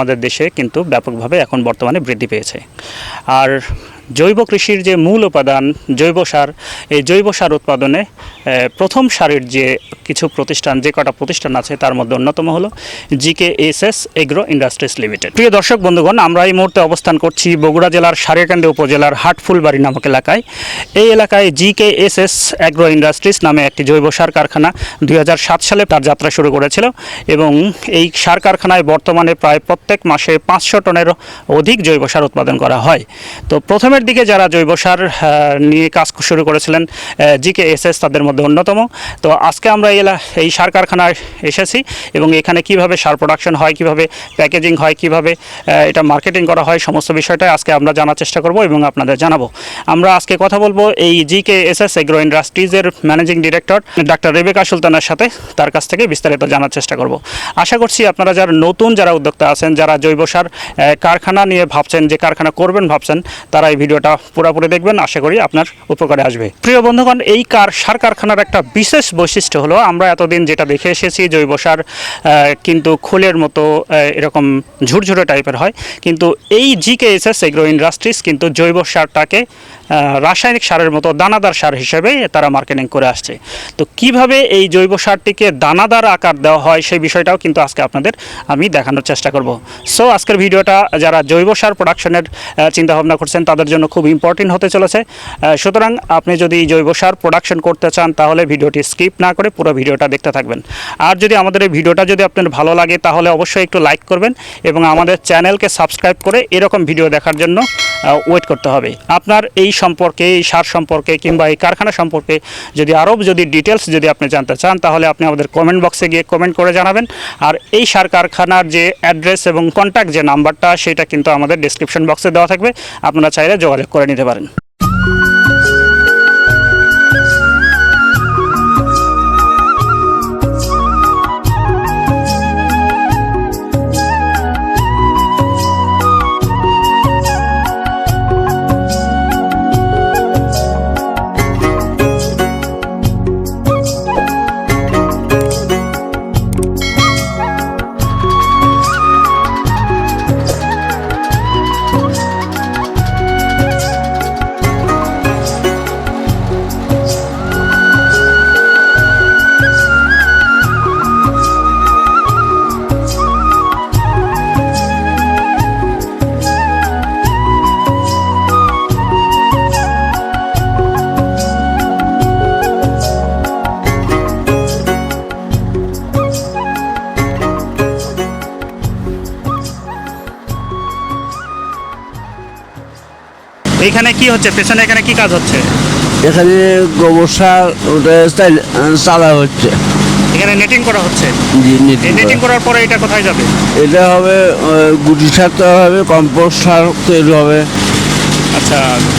আমাদের দেশে কিন্তু ব্যাপকভাবে এখন বর্তমানে বৃদ্ধি পেয়েছে। আর জৈব কৃষির যে মূল উপাদান, জৈব সার, এই জৈব সার উৎপাদনে প্রথম সারের যে কিছু প্রতিষ্ঠান, যে কটা প্রতিষ্ঠান আছে, তার মধ্যে অন্যতম হলো GK S S agro industries limited. প্রিয় দর্শক, বন্ধুগণ, আমরা এই মুহূর্তে অবস্থান করছি বগুড়া জেলার সারিয়াকান্দি উপজেলার হাটফুলবাড়ি নামক এলাকায়। এই এলাকায় GK S S agro industries নামে একটি জৈব সার কারখানা দুই হাজার সাত সালে তার যাত্রা শুরু করেছিল এবং এই সার কারখানায় বর্তমানে প্রায় প্রত্যেক মাসে পাঁচশো টনের অধিক জৈব সার উৎপাদন করা হয়। তো প্রথমের দিকে যারা জৈব সার নিয়ে কাজ শুরু করেছিলেন জিকে এস এস তাদের মধ্যে অন্যতম। তো আজকে আমরা এই সার কারখানায় এসেছি এবং এখানে কীভাবে সার প্রোডাকশন হয়, কীভাবে প্যাকেজিং হয়, কীভাবে এটা মার্কেটিং করা হয়, সমস্ত বিষয়টাই আজকে আমরা জানার চেষ্টা করব এবং আপনাদের জানাব। আমরা আজকে কথা বলব এই জিকে এস এস এগ্রো ইন্ডাস্ট্রিজের ম্যানেজিং ডিরেক্টর ডাক্তার রেবেকা সুলতানের সাথে। তার কাছ থেকে বিস্তারিত জানার চেষ্টা করব। আশা করছি আপনারা যারা নতুন, যারা উদ্যোক্তা আছেন, যারা জৈব সার কারখানা নিয়ে ভাবছেন, যে কারখানা করবেন ভাবছেন, তারা এই ভিডিওটা পুরোপুরি দেখবেন, আশা করি আপনার উপকারে আসবে। প্রিয় বন্ধুগণ, এই কার, সার কারখানার একটা বিশেষ বৈশিষ্ট্য হলো, আমরা এতদিন যেটা দেখে এসেছি, জৈব সার কিন্তু খোলের মতো এরকম ঝুরঝুরে টাইপের হয়। কিন্তু এই GK S S agro industries কিন্তু জৈব সারটাকে রাসায়নিক সারের মতো দানাদার সার হিসেবে তারা মার্কেটিং করে আসছে। তো কীভাবে এই জৈব সারটিকে দানাদার আকার দেওয়া হয় সেই বিষয়টাও কিন্তু আজকে আপনাদের আমি দেখানোর চেষ্টা করব। সো আজকের ভিডিওটা যারা জৈব সার প্রোডাকশনের চিন্তাভাবনা করছেন, তাদের জন্য খুব ইম্পর্টেন্ট হতে চলেছে। সুতরাং আপনি যদি জৈব সার প্রোডাকশন করতে চান, তাহলে ভিডিওটি স্কিপ না করে পুরো ভিডিওটা দেখতে থাকবেন। আর যদি আমাদের এই ভিডিওটা যদি আপনার ভালো লাগে, তাহলে অবশ্যই একটু লাইক করবেন এবং আমাদের চ্যানেলকে সাবস্ক্রাইব করে এরকম ভিডিও দেখার জন্য ওয়েট করতে হবে। আপনার এই সম্পর্কে, এই সার সম্পর্কে কিংবা এই কারখানা সম্পর্কে যদি আরও যদি ডিটেলস যদি আপনি জানতে চান, তাহলে আপনি আমাদের কমেন্ট বক্সে গিয়ে কমেন্ট করে জানাবেন। আর এই সার কারখানার যে অ্যাড্রেস এবং কন্ট্যাক্ট যে নাম্বারটা সেটা কিন্তু আমাদের ডিসক্রিপশন বক্সে দেওয়া থাকবে। আপনারা চাইলে যোগাযোগ করে নিতে পারেন। এইখানে কি হচ্ছে? পেছনে এখানে কি কাজ হচ্ছে? এখানে গোবর সার ওটা চাল- হচ্ছে। এখানে নেটিং করা হচ্ছে? জি, নেটিং করার পরে এটা কোথায় যাবে? এটা হবে গুটি সার তৈরি হবে কম্পোস্ট সার তৈরি হবে। আচ্ছা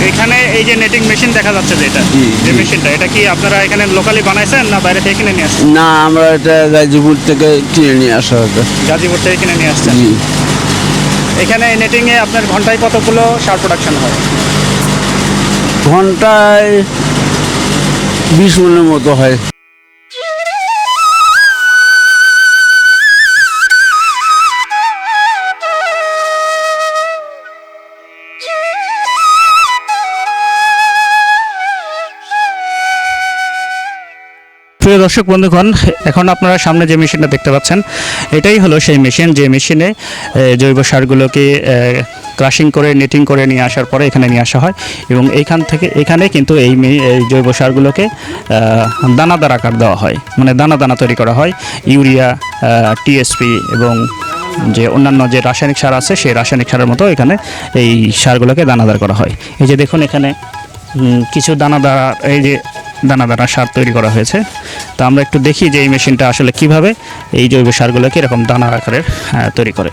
এখানে এই যে নেটিং মেশিন দেখা যাচ্ছে যে এটা যে মেশিনটা এটা কি আপনারা এখানে লোকালি বানাইছেন না বাইরে থেকে কিনে নিয়ে আসছেন? না আমরা এটা গাজীপুর থেকে কিনে নিয়ে আসা হবে গাজীপুর থেকে কিনে নিয়ে আসছেন? জি। এখানে নেটিংয়ে আপনার ঘন্টায় কতগুলো সার প্রোডাকশন হয়? ঘন্টায় বিশ মনের মতো হয়। প্রিয় দর্শক বন্ধুগণ, এখন আপনারা সামনে যে মেশিনটা দেখতে পাচ্ছেন, এটাই হলো সেই মেশিন। যে মেশিনে জৈব সারগুলোকে ক্রাশিং করে নেটিং করে নিয়ে আসার পরে এখানে নিয়ে আসা হয় এবং এইখান থেকে, এখানে কিন্তু এই এই জৈব সারগুলোকে দানাদার আকার দেওয়া হয়। মানে দানা দানা তৈরি করা হয়। ইউরিয়া টিএসপি এবং যে অন্যান্য যে রাসায়নিক সার আছে, সেই রাসায়নিক সারের মতো এখানে এই সারগুলোকে দানাদার করা হয়। এই যে দেখুন এখানে কিছু দানাদার এই যে দানাদানা সার তৈরি করা হয়েছে। তো আমরা একটু দেখি যে এই মেশিনটা আসলে কীভাবে এই জৈব সারগুলোকে এরকম দানার আকারের তৈরি করে।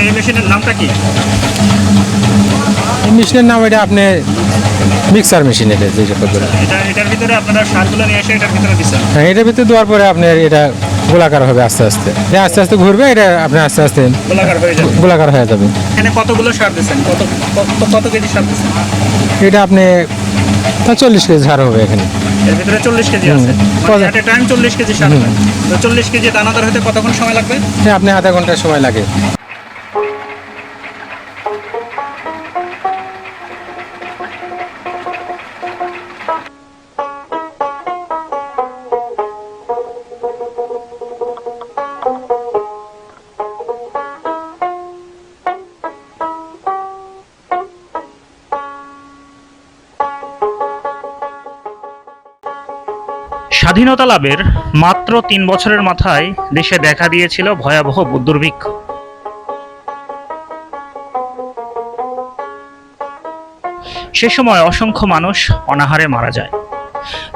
এই মেশিনের নামটা কি? এই মেশিনের নাম এটা আপনি মিক্সার মেশিন এটা যেটা এটা এটার ভিতরে আপনারা সারগুলো নিয়ে এসে এটার ভিতরে দিচ্ছেন? হ্যাঁ এটার ভিতরে দেওয়ার পরে আপনার এটা গোলাকার হবে আস্তে আস্তে। যে আস্তে আস্তে ঘুরবে এটা আপনি আস্তে আস্তে গোলাকার হয়ে যাবে। গোলাকার হয়ে যাবে। এখানে কতগুলো সার দিচ্ছেন? কত কত কেজি সার দিচ্ছেন? এটা আপনি তা চল্লিশ কেজি ঝাড় হবে এখানে। এর ভিতরে চল্লিশ কেজি আছে। হুম। মানে টাইম চল্লিশ কেজি সার চল্লিশ কেজি দানাদার হতে কতক্ষণ সময় লাগবে? এটা আপনি আধা ঘণ্টা সময় লাগে। স্বাধীনতা লাভের মাত্র তিন বছরের মাথায় দেশে দেখা দিয়েছিল ভয়াবহ দুর্ভিক্ষ সে সময় অসংখ্য মানুষ অনাহারে মারা যায়।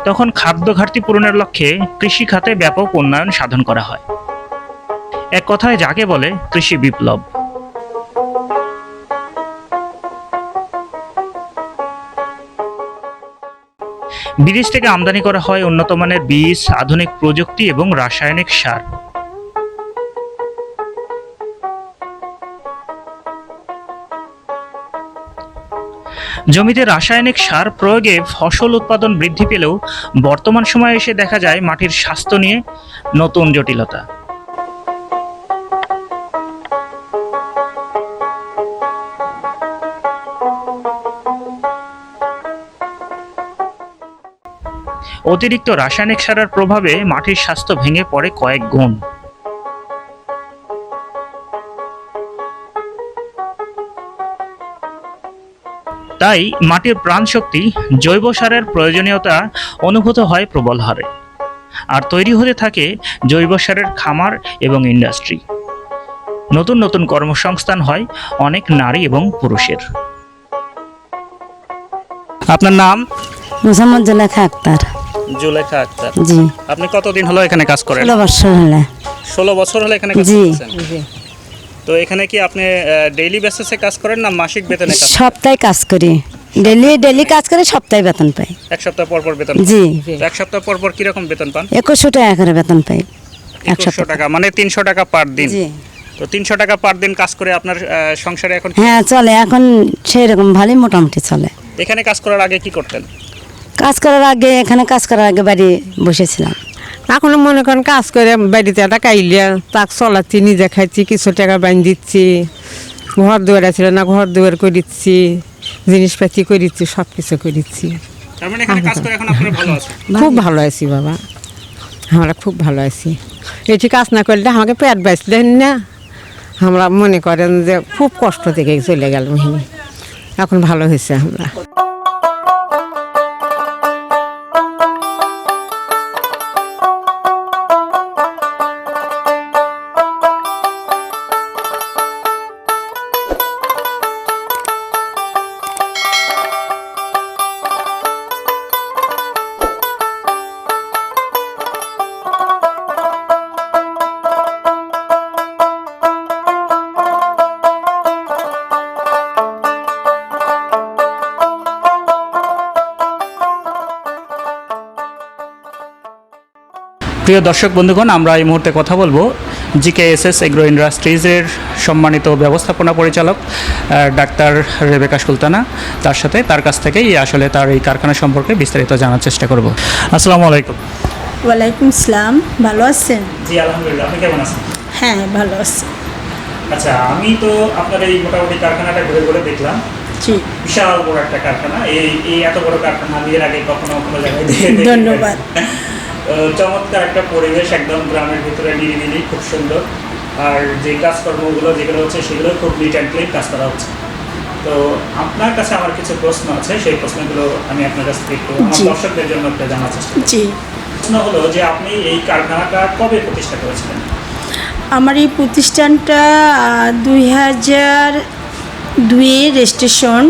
তখন খাদ্য ঘাটতি পূরণের লক্ষ্যে কৃষি খাতে ব্যাপক উন্নয়ন সাধন করা হয়। এক কথায় যাকে বলে কৃষি বিপ্লব। বিদেশ থেকে আমদানি করা হয় উন্নত মানের বীজ, আধুনিক প্রযুক্তি এবং রাসায়নিক সার। জমিতে রাসায়নিক সার প্রয়োগে ফসল উৎপাদন বৃদ্ধি পেলেও বর্তমান সময়ে এসে দেখা যায় মাটির স্বাস্থ্য নিয়ে নতুন জটিলতা। অতিরিক্ত রাসায়নিক সারের প্রভাবে মাটির স্বাস্থ্য ভেঙে পড়ে কয়েক গুণ। তাই মাটির প্রাণশক্তি, জৈব সারের প্রয়োজনীয়তা অনুভূত হয় প্রবল হারে আর তৈরি হতে থাকে জৈব সারের খামার এবং ইন্ডাস্ট্রি। নতুন নতুন কর্মসংস্থান হয় অনেক নারী এবং পুরুষের। আপনার নাম? মোসাম্মদ জুলেখা আক্তার। জুলেখা আক্তার জি। আপনি কতদিন হলো এখানে কাজ করেন? ষোলো বছর হলে। ষোলো বছর হলো এখানে কাজ জি। করছেন? তো এখানে কি আপনি ডেইলি বেসিসে কাজ করেন না মাসিক বেতনে কাজ সপ্তাহে কাজ করি। ডেলি ডেলি কাজ করে সপ্তাহে বেতন পাই। এক সপ্তাহ পর পর বেতন পান? জি। তো এক সপ্তাহ পর পর কীরকম বেতন পান? একুশশো টাকা করে বেতন পাই। এক একুশশো সপ্তাহ। টাকা মানে তিনশো টাকা পার দিন। জি। তো তিনশো টাকা পার দিন কাজ করে আপনার আহ, সংসারে এখন হ্যাঁ চলে। এখন সেই রকম ভালোই মোটামুটি চলে। এখানে কাজ করার আগে কি করতেন? কাজ করার আগে এখানে কাজ করার আগে বাড়ি বসেছিলাম। এখন মনে করেন কাজ করে বাড়িতে একটা কাইলিয়া তাক চলাচ্ছি নিজে খাইছি কিছু টাকা বাইন দিচ্ছি ঘর দুয়ার ছিল না ঘর দুয়ার করে দিচ্ছি জিনিসপাতি করে দিচ্ছি সব কিছু করে দিচ্ছি তার মানে এখানে কাজ করে এখন আপনার ভালো আছে খুব ভালো আছি বাবা। আমরা খুব ভালো আছি। এটি কাজ না করলে আমাকে পেট বাঁচলেন না। আমরা মনে করেন যে খুব কষ্ট থেকে চলে গেল মহিনী এখন ভালো হয়েছে আমরা। প্রিয় দর্শক বন্ধুগণ আমরা এই মুহূর্তে কথা বলব জিকেএসএস এগ্রো ইন্ডাস্ট্রিজের সম্মানিত ব্যবস্থাপনা পরিচালক ডাক্তার রেবেকা সুলতানা। তার সাথে তার কাছ থেকেই আসলে তার এই কারখানা সম্পর্কে বিস্তারিত জানার চেষ্টা করব। আসসালামু আলাইকুম। ওয়ালাইকুম আসসালাম ভালো আছেন? জি আলহামদুলিল্লাহ আপনি কেমন আছেন? হ্যাঁ ভালো আছি। আচ্ছা আমি তো আপনার এই মোটামুটি কারখানাটা ঘুরে ঘুরে দেখলাম। বিশাল বড় একটা কারখানা। এই এই এত বড় কারখানা আমি এর আগে কখনো কোনো জায়গায় ধন্যবাদ। চমৎকার একটা পরিবেশ একদম গ্রামের ভিতরে নিরিবিলি খুব সুন্দর। আর যে কাজকর্মগুলো যেগুলো হচ্ছে সেগুলো খুব নিট অ্যান্ড ক্লিন কাজ করা হচ্ছে। তো আপনার কাছে আমার কিছু প্রশ্ন আছে সেই প্রশ্নগুলো আমি আপনার কাছ থেকে একটু আমার দর্শকদের জন্য একটা জানার চেষ্টা করছি। প্রশ্ন হলো যে আপনি এই কারখানাটা কবে প্রতিষ্ঠা করেছিলেন? আমার এই প্রতিষ্ঠানটা দুই হাজার দুয়ে রেজিস্ট্রেশন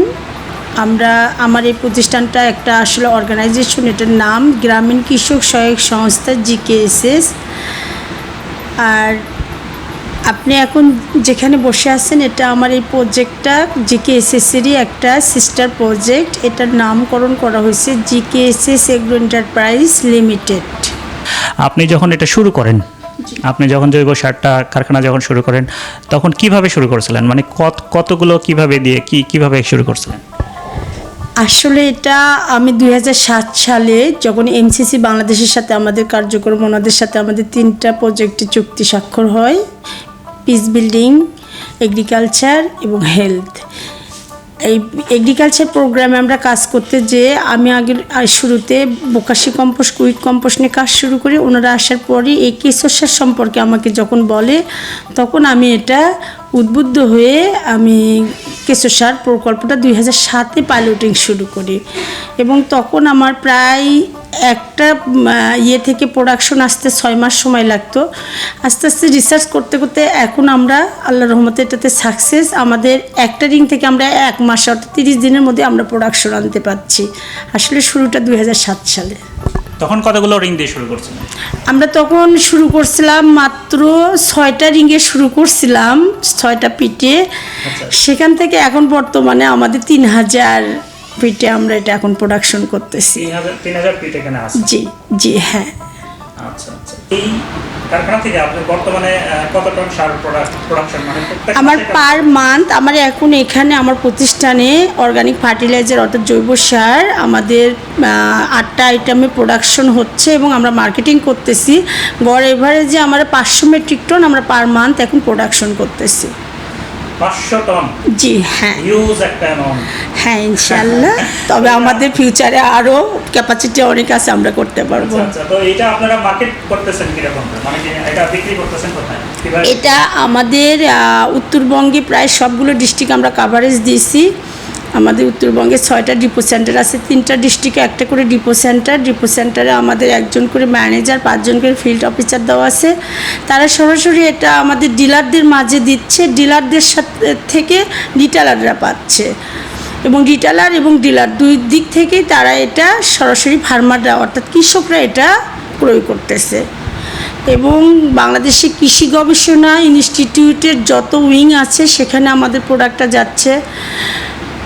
আমরা আমার এই প্রতিষ্ঠানটা একটা আসলে অর্গানাইজেশন এটার নাম গ্রামীণ কৃষক সহায়ক সংস্থা জিকেএসএস। আর আপনি এখন যেখানে বসে আছেন এটা আমার এই প্রজেক্টটা জিকেএসএসেরই একটা সিস্টার প্রজেক্ট এটার নামকরণ করা হয়েছে জিকেএসএস এগ্রো এন্টারপ্রাইজ লিমিটেড। আপনি যখন এটা শুরু করেন আপনি যখন জৈব সারটা কারখানা যখন শুরু করেন তখন কীভাবে শুরু করেছিলেন? মানে কত কতগুলো কীভাবে দিয়ে কি কীভাবে শুরু করছিলেন? আসলে এটা আমি দু হাজার সাত সালে যখন এমসিসি বাংলাদেশের সাথে আমাদের কার্যক্রম, ওনাদের সাথে আমাদের তিনটা প্রজেক্টে চুক্তি স্বাক্ষর হয়। পিস বিল্ডিং এগ্রিকালচার এবং হেলথ এই এগ্রিকালচার প্রোগ্রামে আমরা কাজ করতে যে আমি আগের শুরুতে বোকাশি কম্পোস্ট কুইক কম্পোস্ট নিয়ে কাজ শুরু করি। ওনারা আসার পরে এই কেশর সম্পর্কে আমাকে যখন বলে, তখন আমি এটা উদ্বুদ্ধ হয়ে আমি কেশর সার প্রকল্পটা দুই হাজার সাতে পাইলটিং শুরু করি। এবং তখন আমার প্রায় একটা ইয়ে থেকে প্রোডাকশন আসতে ছয় মাস সময় লাগতো। আস্তে আস্তে রিসার্চ করতে করতে এখন আমরা আল্লাহ রহমতে এটাতে সাকসেস আমাদের একটা রিং থেকে আমরা এক মাস অর্থাৎ তিরিশ দিনের মধ্যে আমরা প্রোডাকশন আনতে পারছি। আসলে শুরুটা দু হাজার সাত সালে। তখন কতগুলো রিং দিয়ে শুরু করছিলেন? আমরা তখন শুরু করছিলাম মাত্র ছয়টা রিঙ্গে শুরু করছিলাম ছয়টা পিঠে। সেখান থেকে এখন বর্তমানে আমাদের তিন হাজার পিঠে আমরা এটা এখন প্রোডাকশন করতেছি। তিন হাজার তিন এখানে আছে? জি জি হ্যাঁ। আচ্ছা আচ্ছা। এই কারখানা থেকে আপনি বর্তমানে কত টন সার প্রোডাকশন মানে আমার পার মান্থ আমার এখন এখানে আমার প্রতিষ্ঠানে অর্গানিক ফার্টিলাইজার অর্থাৎ জৈব সার আমাদের আটটা আইটেমে প্রোডাকশন হচ্ছে এবং আমরা মার্কেটিং করতেছি। গড় এভারেজে আমরা পাঁচশো মেট্রিক টন আমরা পার মান্থ এখন প্রোডাকশন করতেছি। পাঁচশো টন। জি হ্যাঁ। হিউজ একটা অ্যামাউন্ট হ্যাঁ ইনশাল্লাহ তবে আমাদের ফিউচারে আরও ক্যাপাসিটি অনেক আছে আমরা করতে পারব। আচ্ছা তো এটা আপনারা মার্কেট করতেছেন কীরকম? মানে এটা বিক্রি করতেছেন কোথায়? এটা আমাদের উত্তরবঙ্গে প্রায় সবগুলো ডিস্ট্রিক্ট আমরা কাভারেজ দিয়েছি। আমাদের উত্তরবঙ্গে ছয়টা ডিপো সেন্টার আছে, তিনটা ডিস্ট্রিক্টে একটা করে ডিপো সেন্টার। ডিপো সেন্টারে আমাদের একজন করে ম্যানেজার, পাঁচজন করে ফিল্ড অফিসার দেওয়া আছে। তারা সরাসরি এটা আমাদের ডিলারদের মাঝে দিচ্ছে, ডিলারদের সাথে থেকে রিটেলাররা পাচ্ছে। এবং রিটেলার এবং ডিলার দুই দিক থেকেই তারা এটা সরাসরি ফার্মাররা, অর্থাৎ কৃষকরা এটা ক্রয় করতেছে। এবং বাংলাদেশে কৃষি গবেষণা ইনস্টিটিউটের যত উইং আছে, সেখানে আমাদের প্রোডাক্টটা যাচ্ছে।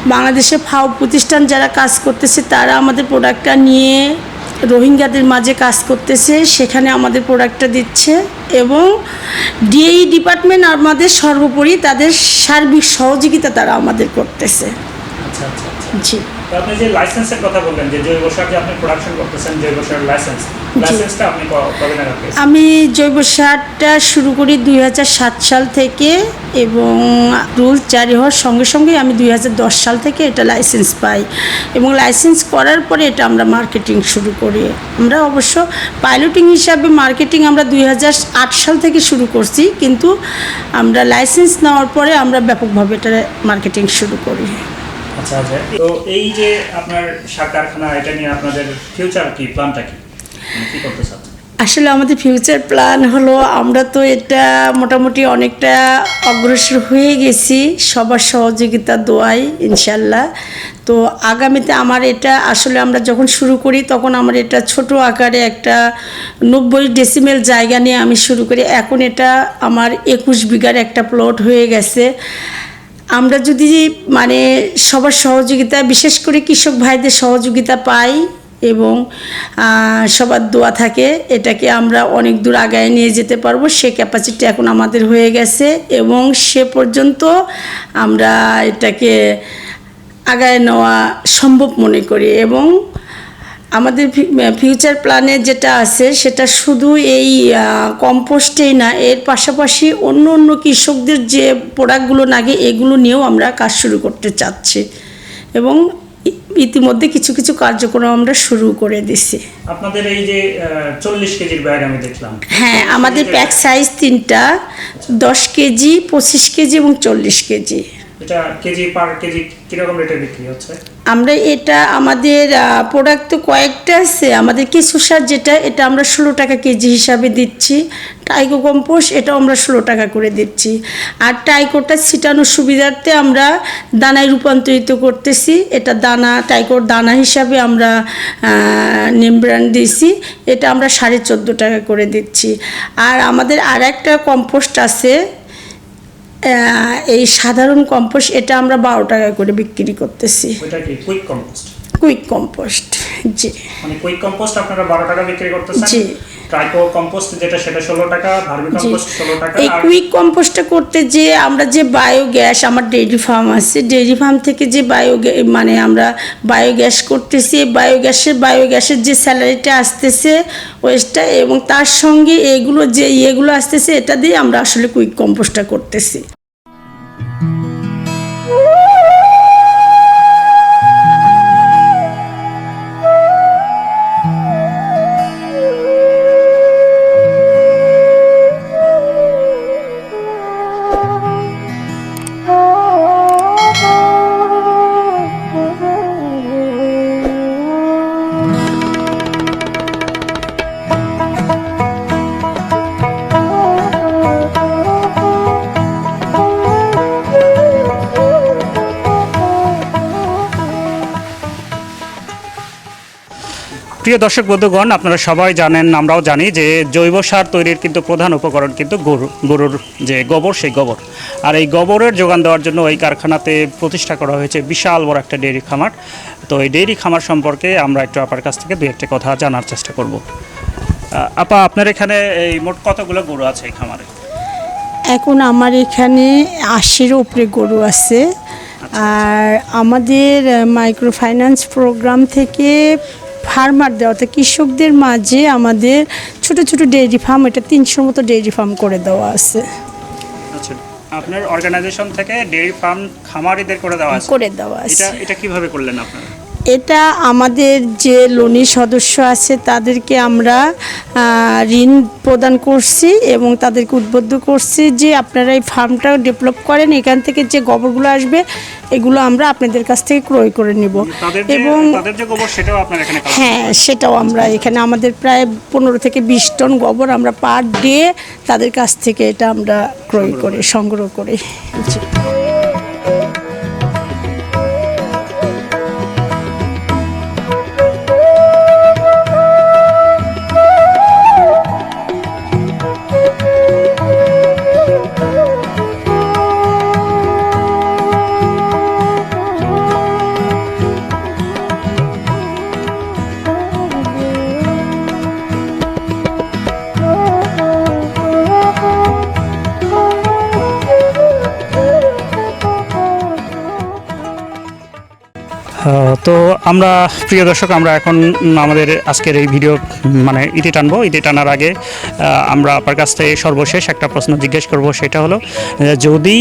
বাংলাদেশে ফাও প্রতিষ্ঠান যারা কাজ করতেছে তারা আমাদের প্রোডাক্টটা নিয়ে রোহিঙ্গাদের মাঝে কাজ করতেছে। সেখানে আমাদের প্রোডাক্টটা দিচ্ছে এবং ডিএই ডিপার্টমেন্ট আমাদের সর্বোপরি তাদের সার্বিক সহযোগিতা তারা আমাদের করতেছে। আচ্ছা আচ্ছা আচ্ছা। জি। আপনি যে লাইসেন্সের কথা বললেন যে জৈব সার যে আপনি প্রোডাকশন করতেছেন জৈব সার লাইসেন্স আমি জৈব সারটা শুরু করি দুই হাজার সাত সাল থেকে এবং রুল জারি হওয়ার সঙ্গে সঙ্গে আমি দুই হাজার দশ সাল থেকে এটা লাইসেন্স পাই এবং লাইসেন্স করার পরে এটা আমরা মার্কেটিং শুরু করি। আমরা অবশ্য পাইলটিং হিসাবে মার্কেটিং আমরা দুই হাজার আট সাল থেকে শুরু করছি কিন্তু আমরা লাইসেন্স নেওয়ার পরে আমরা ব্যাপকভাবে এটা মার্কেটিং শুরু করি। আচ্ছা আচ্ছা। তো এই যে আপনার সার কারখানা এটা নিয়ে আপনাদের ফিউচার কি প্ল্যানটা কি? আসলে আমাদের ফিউচার প্ল্যান হলো আমরা তো এটা মোটামুটি অনেকটা অগ্রসর হয়ে গেছি। সবার সহযোগিতা, দোয়াই ইনশাল্লাহ তো আগামীতে আমার এটা আসলে আমরা যখন শুরু করি, তখন আমার এটা ছোট আকারে একটা নব্বই ডেসিমেল জায়গা নিয়ে আমি শুরু করি। এখন এটা আমার একুশ বিঘার একটা প্লট হয়ে গেছে। আমরা যদি মানে সবার সহযোগিতা, বিশেষ করে কৃষক ভাইদের সহযোগিতা পাই এবং সবার দোয়া থাকে, এটাকে আমরা অনেক দূর আগায় নিয়ে যেতে পারব। সে ক্যাপাসিটি এখন আমাদের হয়ে গেছে এবং সে পর্যন্ত আমরা এটাকে আগায় নেওয়া সম্ভব মনে করি এবং আমাদের ফিউচার প্ল্যানে যেটা আছে সেটা শুধু এই কম্পোস্টেই না, এর পাশাপাশি অন্য অন্য কৃষকদের যে প্রোডাক্টগুলো লাগে, এগুলো নিয়েও আমরা কাজ শুরু করতে চাচ্ছি। এবং ইতিমধ্যে কিছু কিছু কার্যক্রম আমরা শুরু করে দিছি। আপনাদের এই যে চল্লিশ কেজির ব্যাগ আমি দেখলাম। হ্যাঁ আমাদের প্যাক সাইজ তিনটা। দশ কেজি পঁচিশ কেজি এবং চল্লিশ কেজি। এটা কেজি পার কেজি কীরকম রেটে বিক্রি হচ্ছে? আমরা এটা আমাদের প্রোডাক্ট তো কয়েকটা আছে। আমাদের কিছু সার যেটা, এটা আমরা ষোলো টাকা কেজি হিসাবে দিচ্ছি। টাইকো কম্পোস্ট, এটাও আমরা ষোলো টাকা করে দিচ্ছি। আর টাইকোটা ছিটানোর সুবিধার্থে আমরা দানায় রূপান্তরিত করতেছি। এটা দানা, টাইকোর দানা হিসাবে আমরা নেম দিয়েছি। এটা আমরা সাড়ে চোদ্দ টাকা করে দিচ্ছি। আর আমাদের আর একটা কম্পোস্ট আছে এই সাধারণ কম্পোস্ট এটা আমরা বারো টাকা করে বিক্রি করতেছি। কুইক কম্পোস্ট কুইক কম্পোস্ট জি। মানে কুইক কম্পোস্ট আপনারা বারো টাকা বিক্রি করতেছেন? জি। ট্রাইকো কম্পোস্ট যেটা সেটা ষোলো টাকা ভার্মি কম্পোস্ট ষোলো টাকা এই কুইক কম্পোস্টটা করতে যে আমরা যে বায়োগ্যাস আমার ডেইরি ফার্ম আছে ডেইরি ফার্ম থেকে যে বায়ো মানে আমরা বায়োগ্যাস করতেছি এই বায়োগ্যাসের বায়োগ্যাসের যে স্যালারিটা আসতেছে ওয়েস্টটা এবং তার সঙ্গে এগুলো যে ইয়েগুলো আসতেছে এটা দিয়ে আমরা আসলে কুইক কম্পোস্টটা করতেছি। প্রিয় দর্শক বন্ধুগণ আপনারা সবাই জানেন আমরাও জানি যে জৈব সার তৈরির কিন্তু প্রধান উপকরণ কিন্তু গরু গরুর যে গোবর সেই গোবর। আর এই গোবরের যোগান দেওয়ার জন্য এই কারখানাতে প্রতিষ্ঠা করা হয়েছে বিশাল বড় একটা ডেইরি খামার। তো এই ডেইরি খামার সম্পর্কে আমরা একটু আপার কাছ থেকে দু একটা কথা জানার চেষ্টা করব। আপা আপনার এখানে এই মোট কতগুলো গরু আছে এই খামারে? এখন আমার এখানে আশির উপরে গরু আছে। আর আমাদের মাইক্রো ফাইন্যান্স প্রোগ্রাম থেকে ফার্মার দেওয়া অর্থাৎ কৃষকদের মাঝে আমাদের ছোট ছোট ডেইরি ফার্ম এটা তিনশোর মতো ডেইরি ফার্ম করে দেওয়া আছে। আচ্ছা আপনার অর্গানাইজেশন থেকে ডেইরি ফার্ম খামারিদের করে দেওয়া আছে? করে দেওয়া আছে। এটা এটা কীভাবে করলেন আপনারা? এটা আমাদের যে লোনি সদস্য আছে তাদেরকে আমরা ঋণ প্রদান করছি এবং তাদেরকে উদ্বুদ্ধ করছি যে আপনারা এই ফার্মটা ডেভেলপ করেন এখান থেকে যে গোবরগুলো আসবে এগুলো আমরা আপনাদের কাছ থেকে ক্রয় করে নিব। এবং হ্যাঁ সেটাও আমরা এখানে আমাদের প্রায় পনেরো থেকে বিশ টন গোবর আমরা পার ডে তাদের কাছ থেকে এটা আমরা ক্রয় করে সংগ্রহ করে। আমরা, প্রিয় দর্শক, আমরা এখন আমাদের আজকের এই ভিডিও মানে ইতি টানবো। ইতি টানার আগে আমরা আপনার কাছ থেকে সর্বশেষ একটা প্রশ্ন জিজ্ঞেস করব। সেটা হলো, যদি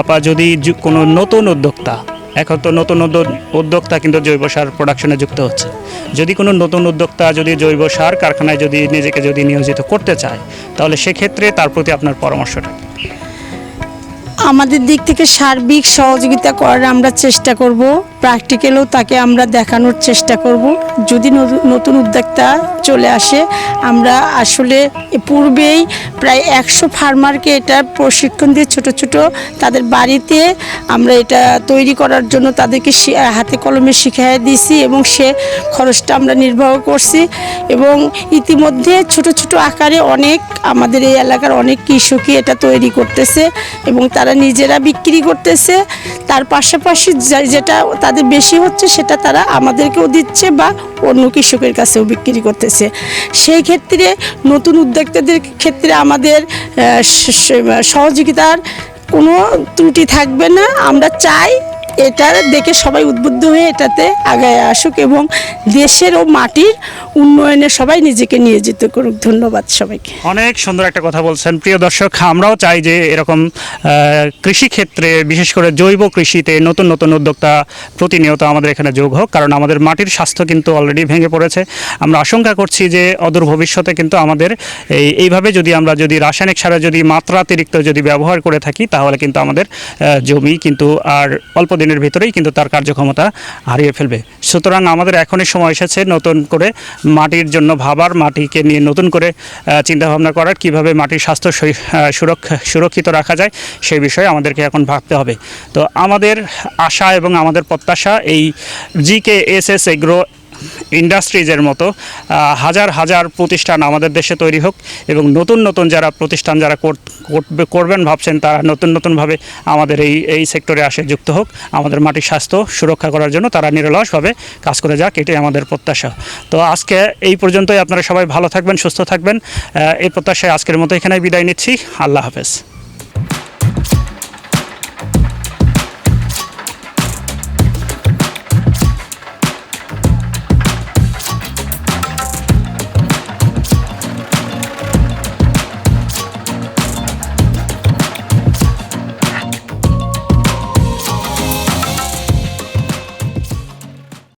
আপা, যদি কোনো নতুন উদ্যোক্তা, এখন তো নতুন উদ্যোক্তা কিন্তু জৈব সার প্রোডাকশনে যুক্ত হচ্ছে। যদি কোনো নতুন উদ্যোক্তা যদি জৈব সার কারখানায় যদি নিজেকে যদি নিয়োজিত করতে চায়, তাহলে সেক্ষেত্রে তার প্রতি আপনার পরামর্শটা? আমাদের দিক থেকে সার্বিক সহযোগিতা করার আমরা চেষ্টা করব। প্র্যাকটিক্যালও তাকে আমরা দেখানোর চেষ্টা করব। যদি নতুন উদ্যোক্তা চলে আসে, আমরা আসলে পূর্বেই প্রায় একশো ফার্মারকে এটা প্রশিক্ষণ দিয়ে ছোট ছোট তাদের বাড়িতে আমরা এটা তৈরি করার জন্য তাদেরকে হাতে কলমে শিখিয়ে দিয়েছি এবং সে খরচটা আমরা নির্বাহ করছি এবং ইতিমধ্যে ছোট ছোট আকারে অনেক আমাদের এই এলাকার অনেক কৃষকই এটা তৈরি করতেছে এবং তারা নিজেরা বিক্রি করতেছে। তার পাশাপাশি যেটা তাদের বেশি হচ্ছে সেটা তারা আমাদেরকেও দিচ্ছে বা অন্য কৃষকের কাছেও বিক্রি করতেছে। সেই ক্ষেত্রে নতুন উদ্যোক্তাদের ক্ষেত্রে আমাদের সহযোগিতার কোনো ত্রুটি থাকবে না। আমরা চাই এটা দেখে সবাই উদ্বুদ্ধ হয়ে এটাতে আগায় আসুক এবং দেশের ও মাটির উন্নয়নে সবাই নিজেকে নিয়োজিত করুক। ধন্যবাদ সবাইকে। অনেক সুন্দর একটা কথা বলছেন। প্রিয় দর্শক, আমরাও চাই যে এরকম কৃষি ক্ষেত্রে, বিশেষ করে জৈব কৃষিতে নতুন নতুন উদ্যোক্তা প্রতিনিয়ত আমাদের এখানে যোগ হোক, কারণ আমাদের মাটির স্বাস্থ্য কিন্তু অলরেডি ভেঙে পড়েছে। আমরা আশঙ্কা করছি যে অদূর ভবিষ্যতে কিন্তু আমাদের এই, এইভাবে যদি আমরা যদি রাসায়নিক সারের যদি মাত্রাতিরিক্ত যদি ব্যবহার করে থাকি, তাহলে কিন্তু আমাদের জমি কিন্তু আর অল্প দিনের ভিতরেই কিন্তু তার কার্যক্ষমতা হারিয়ে ফেলবে। সুতরাং আমাদের এখনই সময় এসেছে নতুন করে মাটির জন্য ভাবার, মাটিকে নিয়ে নতুন করে চিন্তা চিন্তাভাবনা করার, কীভাবে মাটির স্বাস্থ্য সুরক্ষা, সুরক্ষিত রাখা যায় সেই বিষয়ে আমাদেরকে এখন ভাবতে হবে। তো আমাদের আশা এবং আমাদের প্রত্যাশা এই G K S S agro ইন্ডাস্ট্রিজের মতো হাজার হাজার প্রতিষ্ঠান আমাদের দেশে তৈরি হোক এবং নতুন নতুন যারা প্রতিষ্ঠান যারা করবে- করবেন ভাবছেন তারা নতুন নতুনভাবে আমাদের এই এই সেক্টরে আসে, যুক্ত হোক। আমাদের মাটির স্বাস্থ্য সুরক্ষা করার জন্য তারা নিরলসভাবে কাজ করে যাক, এটাই আমাদের প্রত্যাশা। তো আজকে এই পর্যন্তই, আপনারা সবাই ভালো থাকবেন, সুস্থ থাকবেন। এই প্রত্যাশায় আজকের মতো এখানেই বিদায় নিচ্ছি। আল্লাহ হাফেজ।